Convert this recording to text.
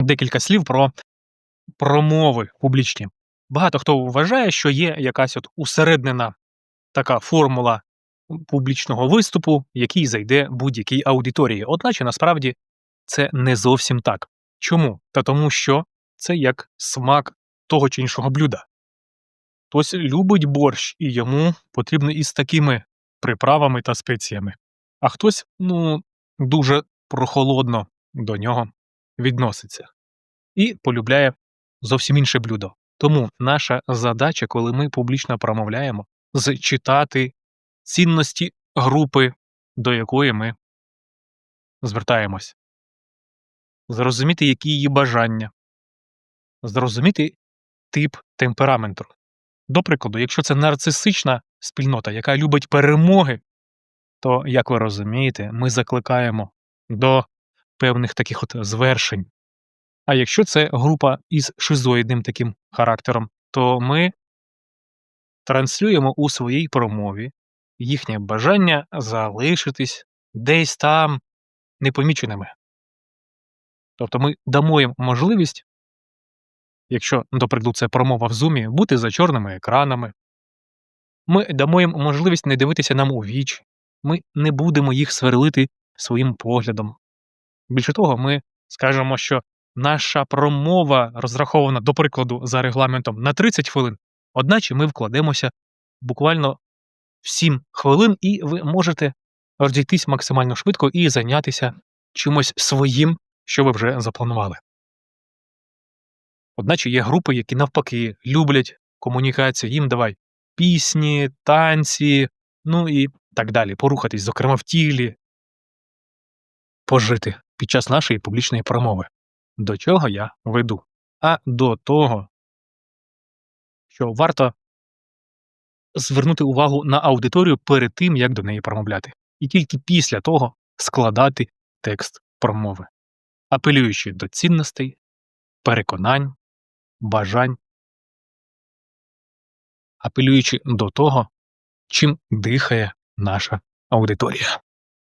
декілька слів про промови публічні. Багато хто вважає, що є якась от усереднена така формула публічного виступу, який зайде будь-якій аудиторії. Одначе насправді це не зовсім так. Чому? Та тому, що це як смак того чи іншого блюда. Хтось любить борщ, і йому потрібно із такими приправами та спеціями, а хтось, ну, дуже прохолодно до нього відноситься і полюбляє зовсім інше блюдо. Тому наша задача, коли ми публічно промовляємо, зчитати цінності групи, до якої ми звертаємось, зрозуміти, які її бажання, зрозуміти тип темпераменту. До прикладу, якщо це нарцисична спільнота, яка любить перемоги, то, як ви розумієте, ми закликаємо до певних таких от звершень. А якщо це група із шизоїдним таким характером, то ми транслюємо у своїй промові їхнє бажання залишитись десь там непоміченими. Тобто ми дамо їм можливість, якщо, до прикладу, це промова в зумі, бути за чорними екранами. Ми дамо їм можливість не дивитися нам у вічі, ми не будемо їх сверлити своїм поглядом. Більше того, ми скажемо, що наша промова розрахована, до прикладу, за регламентом на 30 хвилин, одначе ми вкладемося буквально в 7 хвилин, і ви можете розійтись максимально швидко і зайнятися чимось своїм, що ви вже запланували. Одначе є групи, які навпаки люблять комунікацію, їм давай пісні, танці, ну і так далі, порухатись, зокрема в тілі, пожити під час нашої публічної промови. До чого я веду? А до того, що варто звернути увагу на аудиторію перед тим, як до неї промовляти, і тільки після того складати текст промови, апелюючи до цінностей, переконань, бажань, апелюючи до того, чим дихає наша аудиторія.